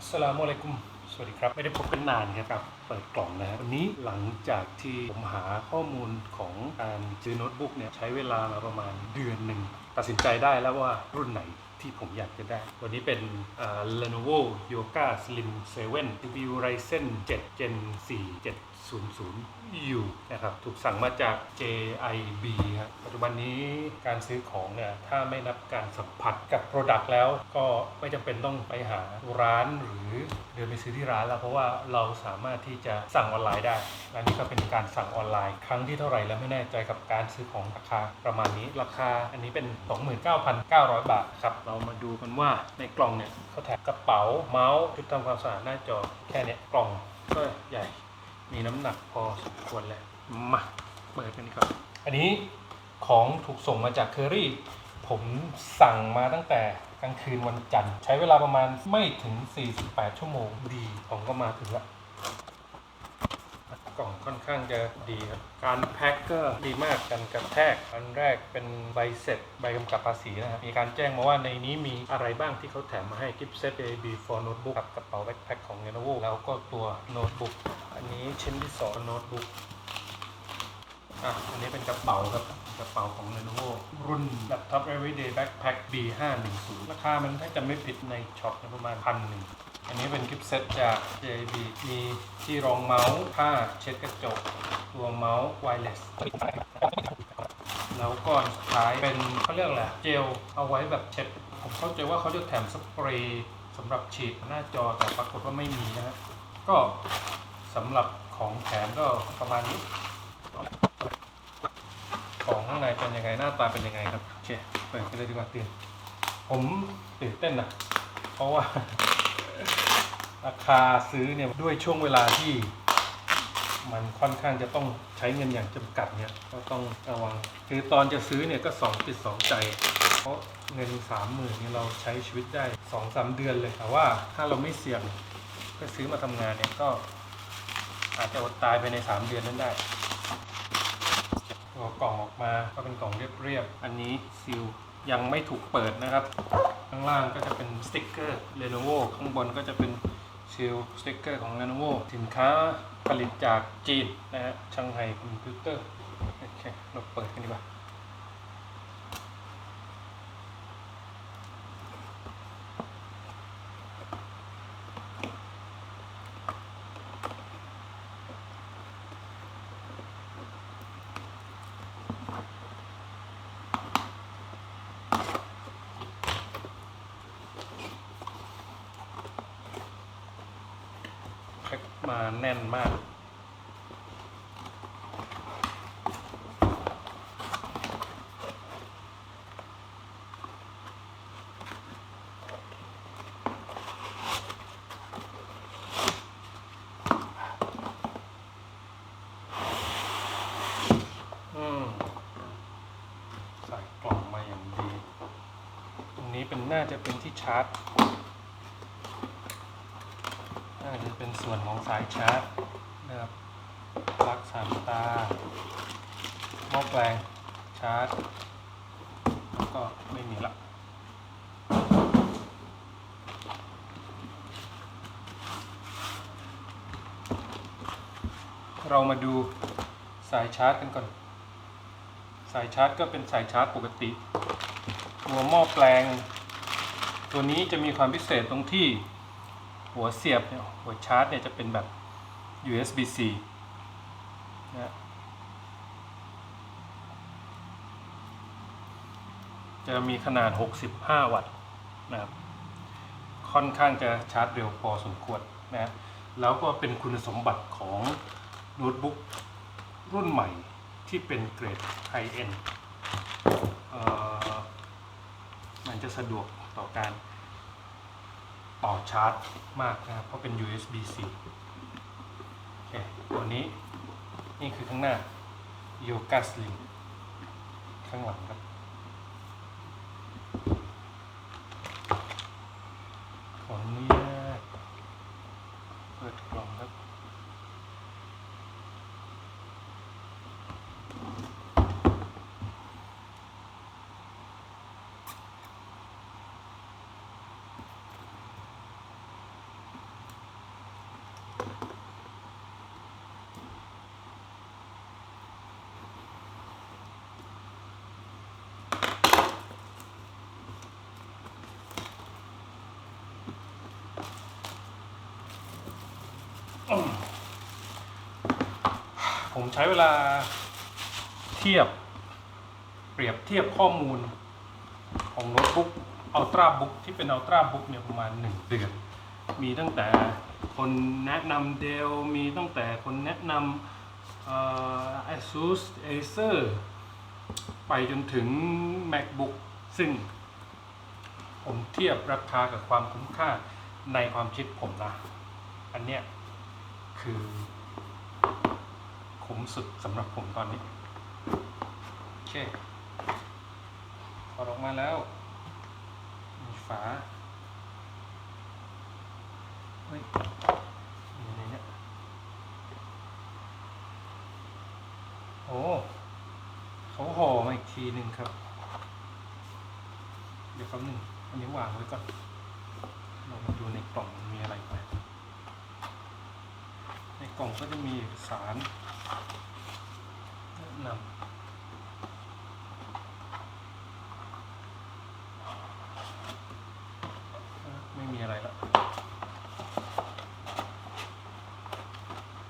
อัสลามุอะลัยกุม สวัสดีครับ ไม่ได้พบกันนานครับ เปิดกล่องนะฮะวันนี้หลังจากที่ผมหาข้อมูลของการซื้อโน้ตบุ๊กเนี่ยใช้เวลามาประมาณเดือนหนึ่ง ตัดสินใจได้แล้วว่ารุ่นไหนที่ผมอยากจะได้ วันนี้เป็นอ่า Lenovo Yoga Slim 7 CPU Ryzen 7 Gen 4 700 U นะครับถูกสั่งมาจาก JIB ครับปัจจุบันนี้การซื้อของเนี่ยถ้าไม่นับการสัมผัสกับ Product แล้วก็ไม่จำเป็นต้องไปหาร้านหรือเดินไปซื้อที่ร้านแล้ว เพราะว่าเราสามารถที่จะสั่งออนไลน์ได้และนี่ก็เป็นการสั่งออนไลน์ ครั้งที่เท่าไหร่แล้วไม่แน่ใจกับการซื้อของราคาประมาณนี้ราคาอันนี้เป็น 29,900 บาทครับเรามาดูกันว่าในกล่องเนี่ยเขาแถมกระเป๋าเมาส์ชุดทำความสะอาดหน้าจอแค่เนี้ยกล่องก็ใหญ่ มีน้ำหนักพอสมควรแลยมาเปิดกันดีกว่อนอันนี้ของถูกส่งมาจากเคอรี่ ผมสั่งมาตั้งแต่กลางคืนวันจันทร์ ใช้เวลาประมาณไม่ถึง 48 ชั่วโมงดี ผมก็มาถึงละ กล่องค่อนข้างจะดีครับ การแพ็คก็ดีมากกันกระแทกอันแรกเป็นใบเสร็จใบกำกับภาษีนะครับมีการแจ้งมาว่าในนี้มีอะไรบ้างที่เขาแถมมาให้กิฟต์เซต AB for notebook กับกระเป๋าแบ็คแพ็คของ Lenovo แล้วก็ตัวโน้ตบุ๊กอันนี้ชิ้นที่สองโน้ตบุ๊กอะอันนี้เป็นกระเป๋าครับกระเป๋าของ Lenovo รุ่น Laptop Everyday Backpack B510 ราคามันถ้าจะไม่ผิดในช็อปประมาณพันหนึ่ง อันนี้เป็นคลิปเซตจาก JB มีที่รองเมาส์ผ้าเช็ดกระจก ตัวเมาส์ไวเลสแล้วก่อนสุดท้ายเป็นเขาเรียกอะไรเจลเอาไว้แบบเช็ด ผมเข้าใจว่าเขาจะแถมสเปรย์สำหรับฉีดหน้าจอแต่ปรากฏว่าไม่มีนะฮะก็สำหรับของแถมก็ประมาณนี้ ของข้างในเป็นยังไงหน้าตาเป็นยังไงครับโอเคเปิดกันเลยดีกว่าตื่นผมตื่นเต้นนะเพราะว่า ราคาซื้อเนี่ยด้วยช่วงเวลาที่ มันค่อนข้างจะต้องใช้เงินอย่างจำกัดเนี่ยก็ต้องระวังคือตอนจะซื้อเนี่ยก็สองจิตสองใจ เพราะเงินสามหมื่นนี่เราใช้ชีวิตได้สองสามเดือนเลยแต่ว่าถ้าเราไม่เสี่ยงก็ซื้อมาทำงานเนี่ยก็อาจจะอดตายไปในสามเดือนนั้นได้ตัวกล่องออกมาก็เป็นกล่องเรียบๆอันนี้ซีลยังไม่ถูกเปิดนะครับ ข้างล่างก็จะเป็นสติ๊กเกอร์ Lenovo ข้างบนก็จะเป็น ซีลสติ๊กเกอร์ของ Lenovo สินค้าผลิตจากจีนนะฮะช่างไฮคอมพิวเตอร์ โอเค เราเปิดกันดีกว่า แน่นมาก อืม ใส่กล่องมาอย่างดี ตรงนี้เป็นน่าจะเป็นที่ชาร์จ จะเป็นส่วนของสายชาร์จนะครับปลั๊กสามตาหม้อแปลงชาร์จ แล้วก็ไม่มีละเรามาดูสายชาร์จกันก่อน สายชาร์จก็เป็นสายชาร์จปกติ ตัวหม้อแปลง ตัวนี้จะมีความพิเศษตรงที่ หัวเสียบเนี่ยหัวชาร์จเนี่ยจะเป็นแบบ USB-C นะจะมีขนาด 65 วัตต์นะครับค่อนข้างจะชาร์จเร็วพอสมควรนะฮะแล้วก็เป็นคุณสมบัติของโน้ตบุ๊กรุ่นใหม่ที่เป็นเกรดไฮเอ็นมันจะสะดวกต่อการ ต่อชาร์จมากนะครับ เพราะเป็น USB-C โอเคตัวนี้ นี่คือข้างหน้า Yoga Slim ข้างหลังครับ ขออนุญาตเปิดกล่องครับ ผมใช้เวลาเทียบ เปรียบเทียบข้อมูลของโน้ตบุ๊กอัลตร้าบุ๊กที่เป็นอัลตร้าบุ๊กเนี่ยประมาณ 1 เดือน มีตั้งแต่คนแนะนำเดลมีตั้งแต่คนแนะนำเอ่อ ASUS Acer ไปจนถึง MacBook ซึ่ง ผมเทียบราคากับความคุ้มค่าในความคิดผมนะ อันเนี้ยคือ คุ้มสุดสำหรับผมตอนนี้ โอเคพอดออกมาแล้ว มีฝาเฮ้ยมีอะไรเนี่ยโอ้เขาห่อมาอีกทีหนึ่งครับ เดี๋ยวแป๊บหนึ่งอันนี้วางไว้ก่อนเรามาดูในกล่องมีอะไรไปในก ล่องก็จะมีสารแนะนำไม่มีอะไรละ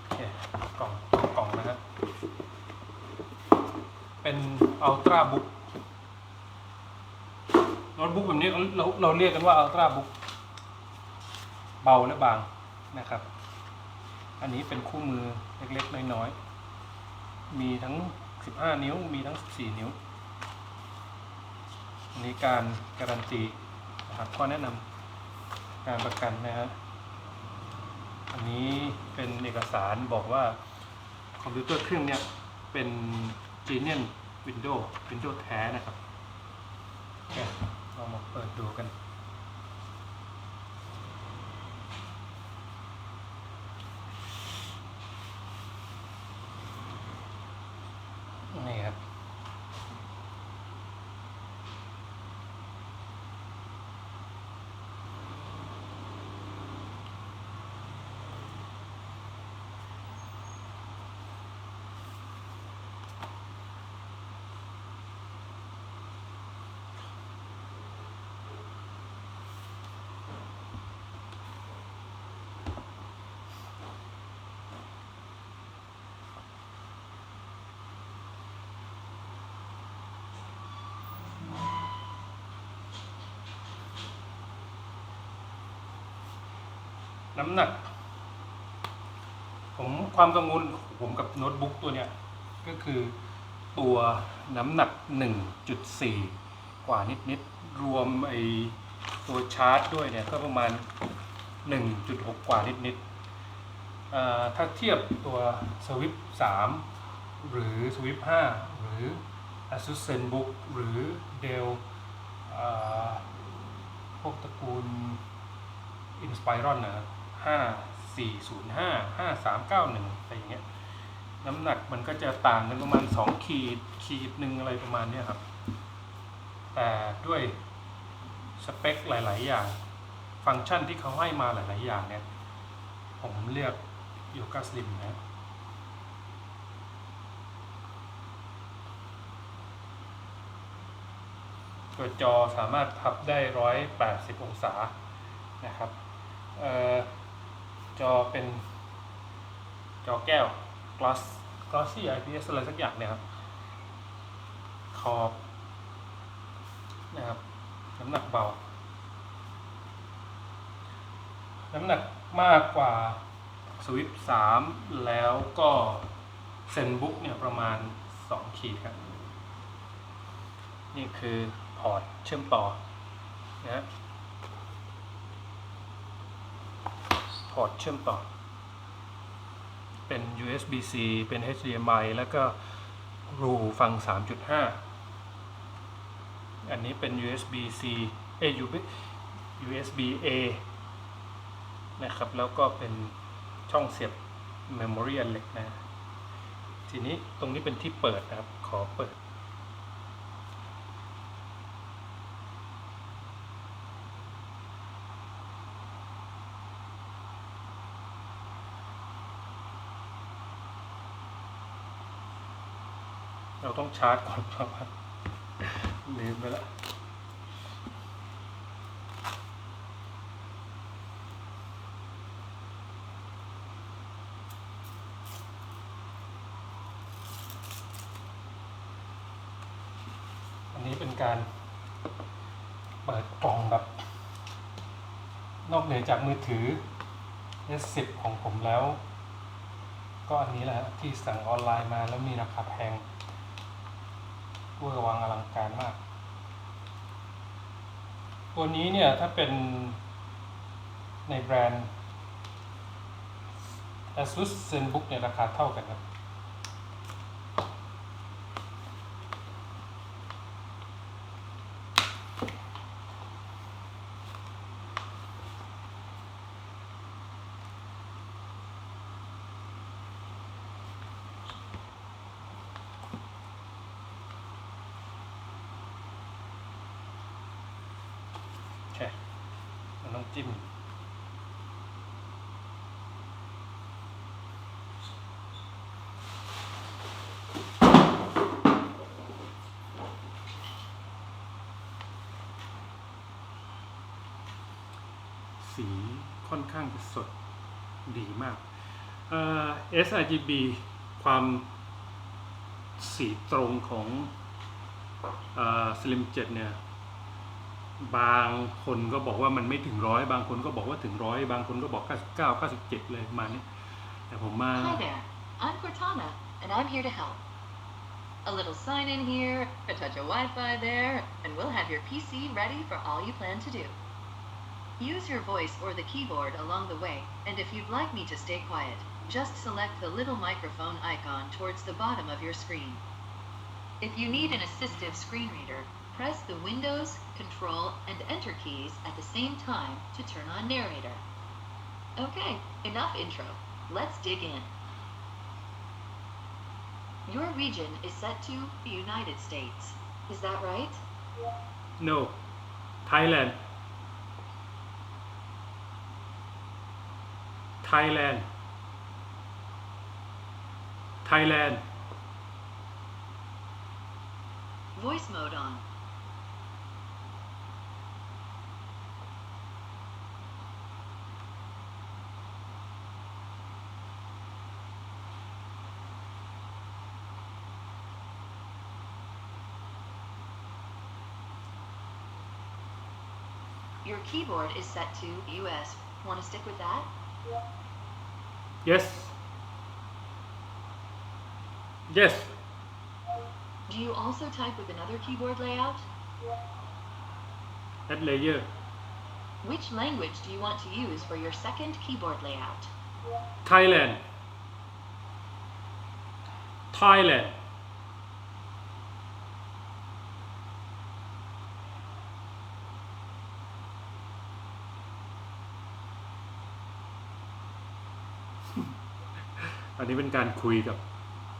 โอเคกล่องกล่องนะครับ เป็นอัลตร้าบุ๊กโน้ตบุ๊กแบบนี้เราเราเราเรียกกันว่าอัลตร้าบุ๊กเบาและบางนะครับ อันนี้เป็นคู่มือเล็กๆน้อยๆ มีทั้ง 15 นิ้ว มีทั้ง 14 นิ้ว อันนี้การการันตีนะครับข้อแนะนำการประกันนะฮะ อันนี้เป็นเอกสารบอกว่าคอมพิวเตอร์เครื่องเนี้ยเป็น Genius Windows Windows แท้นะครับ โอเค เรามาเปิดดูกันครับ น้ำหนัก ผมความกังวลผมกับโน้ตบุ๊กตัวเนี้ยก็คือตัวน้ำหนัก 1.4 กว่านิดๆรวมไอตัวชาร์จด้วยเนี่ยก็ประมาณ 1.6 กว่านิดๆเอ่อถ้าเทียบตัว Swift 3หรือ Swift 5หรือ Asus ZenBook หรือ Dell เอ่อพวกตระกูลอินส i รอนนะครับ ห้าสี่ศูนย์ห้าห้าสามเก้าหนึ่งอะไรอย่างเงี้ยน้ำหนักมันก็จะต่างกันประมาณสองขีดขีดหนึ่งอะไรประมาณเนี้ยครับ แต่ด้วยสเปคหลาย ๆ อย่าง ฟังก์ชันที่เขาให้มาหลาย ๆ อย่างเนี่ยผมเลือกโยก a สลิมนะตัวจอสามารถพับได้ 180 องศานะครับ เอ่อ จอเป็น จอแก้ว glass glossy IPS อะไรสักอย่างเนี่ยครับ ขอบนะครับ น้ำหนักเบา น้ำหนักมากกว่า Swift 3แล้วก็ ZenBook เนี่ยประมาณ 2 ขีดครับ นี่คือพอร์ตเชื่อมต่อนะฮะ พอร์ตเชื่อมต่อ เป็น USB-C เป็น HDMI แล้วก็รูฟัง 3.5 อันนี้เป็น USB-C เอ USB-A นะครับ แล้วก็เป็นช่องเสียบ Memory อันเล็กนะ ทีนี้ตรงนี้เป็นที่เปิดนะครับ ขอเปิด ต้องชาร์จก่อนครับาลืมไปแล้วอันนี้เป็นการเปิดกล่องแบบ นอกเหนือจากมือถือ S10 ของผมแล้ว ก็อันนี้แหละที่สั่งออนไลน์มาแล้วมีราคาแพง เวอร์วังอลังการมาก ตัวนี้เนี่ยถ้าเป็นในแบรนด์ ASUS ZenBook เนี่ยราคาเท่ากันครับ โอเคมันต้อง จิ้มสีค่อนข้างจะสดดีมากเอ่อ sRGB ความสีตรงของอ่อ Slim 7 เนี่ย บางคนก็บอกว่ามันไม่ถึงร้อย บางคนก็บอกว่าถึงร้อย บางคนก็บอก 99 97 เลยประมาณนี้ แต่ผมมา Hi there, I'm Cortana, and I'm here to help. A little sign in here, a touch of Wi Fi there, and we'll have your PC ready for all you plan to do. Use your voice or the keyboard along the way, and if you'd like me to stay quiet, just select the little microphone icon towards the bottom of your screen. If you need an assistive screen reader, press the Windows, Control, and Enter keys at the same time to turn on narrator. Okay, enough intro. Let's dig in. Your region is set to the United States. Is that right? no Thailand Thailand Thailand Voice mode on. Your keyboard is set to US. Want to stick with that? yes yes Do you also type with another keyboard layout? add layer Which language do you want to use for your second keyboard layout? Thailand Thailand อันนี้เป็นการคุยกับ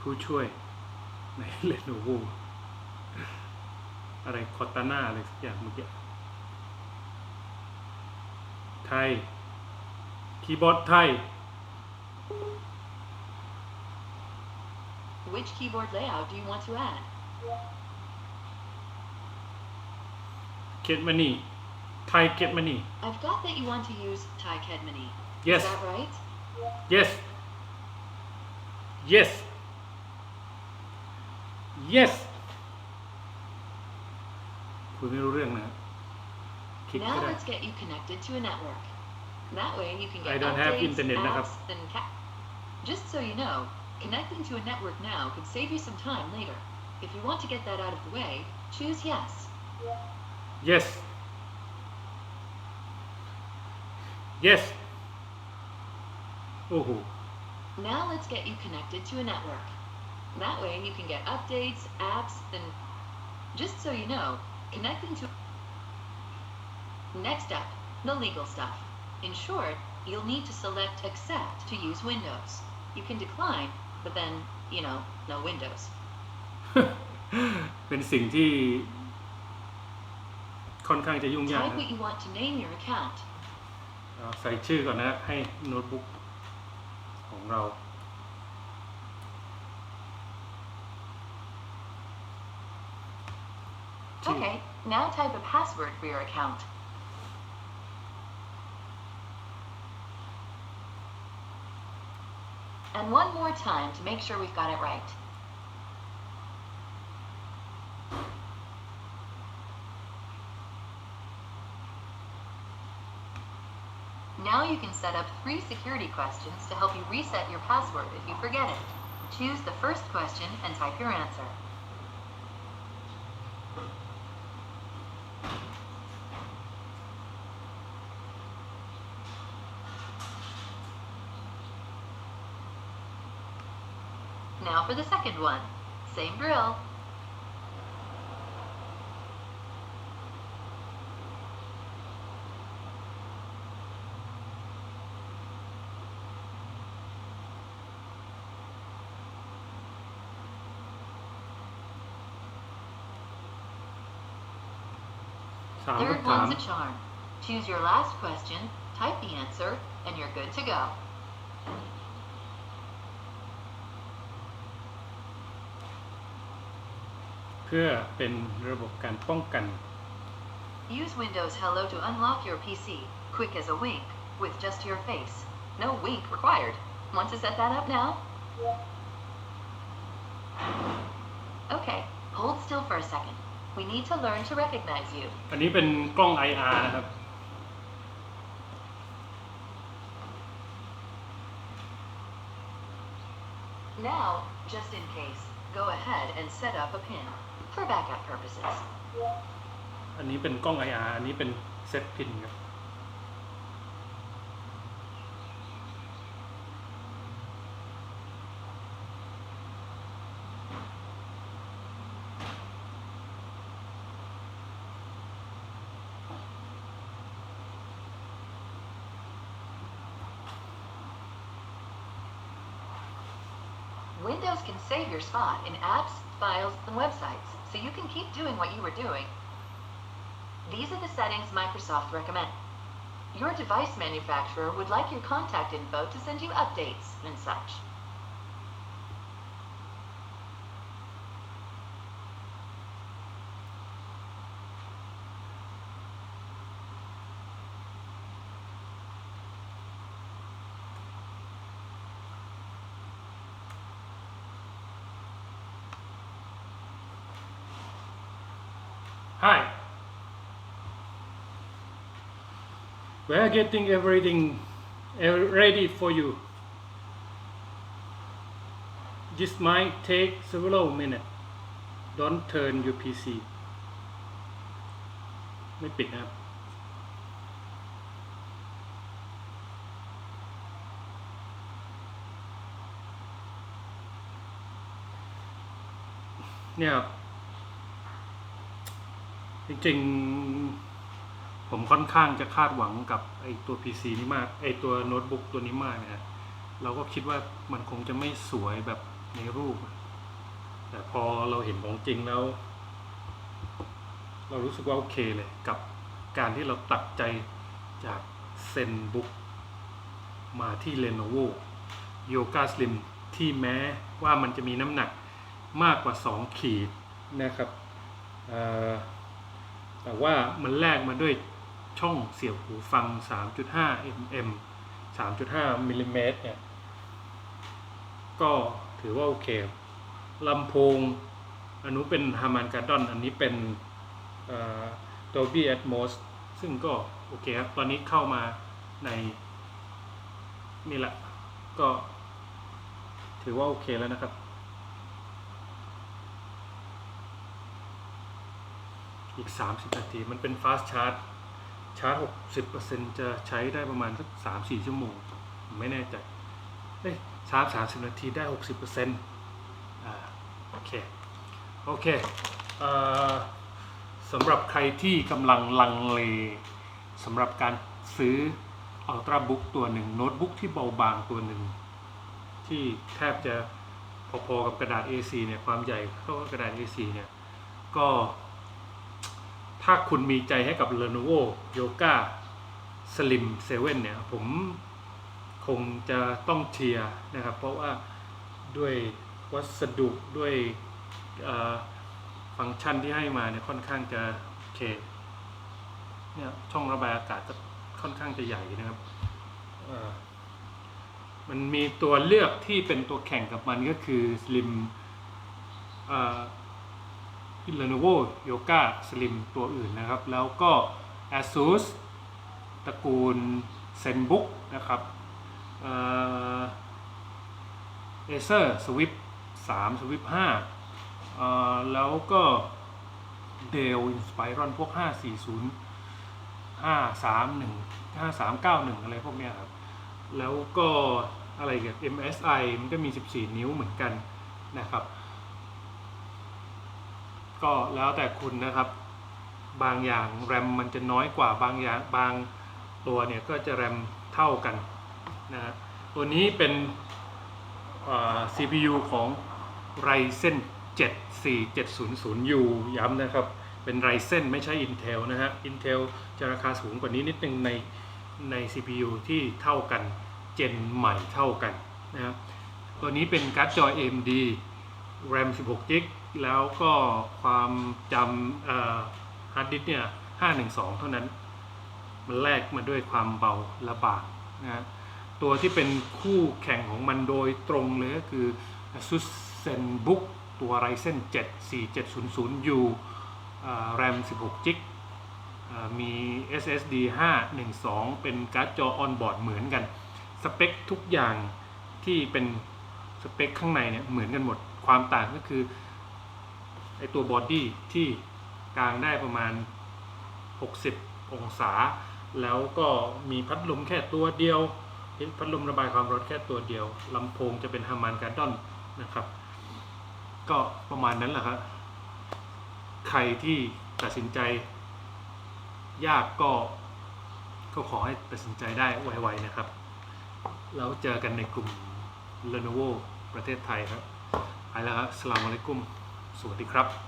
ผู้ช่วยในเลโนโวอะไรคอตาน่าอะไรสักอย่างเมื่อกี้ไทย คีย์บอร์ดไทย Which keyboard layout do you want to add? เก็ตมานี่ไทยเก็ตมานี่ I've got that you want to use Thai Kedmani. Yes. Is that right? yes yes yes คุยไม่รู้เรื่องนะคลิก Now ก็ได้ let's get you connected to a network. That way you can get I don't have updates, internet นะครับ apps, and ca- Just so you know, connecting to a network now could save you some time later. If you want to get that out of the way, choose yes. yes yes โอ้โห Now let's get you connected to a network. That way you can get updates, apps, and just so you know, connecting to Next up, the legal stuff. In short, you'll need to select accept to use Windows. You can decline, but then, you know, no Windows. เป็นสิ่งที่ค่อนข้างจะยุ่งยาก Type นะ what you want to name your account. เอาใส่ชื่อก่อนนะ ให้โน้ตบุ๊กของ เรา ชื่อ Okay, now type a password for your account. And one more time to make sure we've got it right. Now you can set up three security questions to help you reset your password if you forget it. Choose the first question and type your answer. Now for the second one. Same drill. - Third one's a charm. Choose your last question, type the answer, and you're good to go. Use Windows Hello to unlock your PC, quick as a wink, with just your face. No wink required. Want to set that up now? Okay, hold still for a second. We need to learn to recognize you. อันนี้เป็นกล้อง IR นะครับ Now, just in case, go ahead and set up a pin for backup purposes. อันนี้เป็นกล้อง IR อันนี้เป็นเซตพินครับ Windows can save your spot in apps, files, and websites, so you can keep doing what you were doing. These are the settings Microsoft recommend. Your device manufacturer would like your contact info to send you updates and such. Hi we are getting everything ev- ready for you this might take several minutes don't turn your PC ไม่ปิดนะครับ เนี่ยครับ จริงๆ ผมค่อนข้างจะคาดหวังกับไอตัว PC นี้มาก ไอตัวโน้ตบุ๊กตัวนี้มากนะฮะเราก็คิดว่ามันคงจะไม่สวยแบบในรูป แต่พอเราเห็นของจริงแล้ว เรารู้สึกว่าโอเคเลยกับการที่เราตัดใจจากเซนบุ๊กมาที่ Lenovo Yoga Slim ที่แม้ว่ามันจะมีน้ำหนักมากกว่า 2 ขีดนะครับอ่อ แต่ว่ามันแลกมาด้วยช่องเสียบหูฟัง 3.5 mm 3.5มิลลิเมตรเนี่ย ก็ถือว่าโอเคลำโพง อันนู้นเป็น Harman Kardon อันนี้เป็นเอ่อ Dolby Atmos ซึ่งก็โอเคครับ ตอนนี้เข้ามาในนี่แหละ ก็ถือว่าโอเคแล้วนะครับ อีก 30 นาที มันเป็น fast charge ชาร์จ 60%จะใช้ได้ประมาณสัก 3-4 ชั่วโมง ไม่แน่ใจเอ้ยชาร์จ 30 นาทีได้ 60%อ่าโอเค โอเคเอ่อสำหรับใครที่กำลังลังเลสำหรับการซื้อ Ultrabook ตัวหนึ่งโน้ตบุ๊กที่เบาบางตัวหนึ่ง ที่แทบจะพอๆกับกระดาษ A4 เนี่ย ความใหญ่เท่ากับกระดาษ A4 เนี่ย ก็ ถ้าคุณมีใจให้กับ Lenovo Yoga Slim 7 เนี่ย ผมคงจะต้องเชียร์นะครับ เพราะว่าด้วยวัสดุด้วยฟังก์ชันที่ให้มาเนี่ยค่อนข้างจะโอเคเนี่ยช่องระบายอากาศก็ค่อนข้างจะใหญ่นะครับมันมีตัวเลือกที่เป็นตัวแข่งกับมันก็คือ Slim Lenovo Yoga Slim ตัวอื่นนะครับ แล้วก็ ASUS ตระกูล ZenBook นะครับเอ่อ Acer Swift 3 Swift 5เอ่อแล้วก็ Dell Inspiron พวก 540 531 5391 อะไรพวกเนี้ยครับ แล้วก็อะไรกับ MSI มันก็มี 14 นิ้วเหมือนกันนะครับ ก็แล้วแต่คุณนะครับ บางอย่างแรมมันจะน้อยกว่าบางอย่างบางตัวเนี่ยก็จะแรมเท่ากันนะตัวนี้เป็น CPU ของ Ryzen 7 4700U ย้ำนะครับ เป็น Ryzen ไม่ใช่ Intel นะฮะ Intel จะราคาสูงกว่านี้นิดนึงในใน CPU ที่เท่ากัน เจนใหม่เท่ากันนะครับตัวนี้เป็นการ์ดจอ AMD RAM 16 g b แล้วก็ความจำฮาร์ดดิสเนี่ย512เท่านั้น มันแลกมาด้วยความเบาและบางนะฮะตัวที่เป็นคู่แข่งของมันโดยตรงเลยก็คือ ASUS ZenBook ตัว Ryzen 7 4700U RAM 16 g b อ่ามี SSD 512 เป็นการ์ดจอออนบอร์ดเหมือนกัน สเปคทุกอย่างที่เป็นสเปคข้างในเนี่ยเหมือนกันหมด ความต่างก็คือ ไอตัวบอดี้ที่กลางได้ประมาณ 60 องศา แล้วก็มีพัดลมแค่ตัวเดียว พัดลมระบายความร้อนแค่ตัวเดียวลำโพงจะเป็นฮามันการ์ดอนนะครับ ก็ประมาณนั้นแหละครับ ใครที่ตัดสินใจยากก็ก็ขอให้ตัดสินใจได้ไวๆนะครับ แล้วเจอกันในกลุ่ม Lenovo ประเทศไทยครับ ไปแล้วครับสลามอะลัยกุม สวัสดีครับ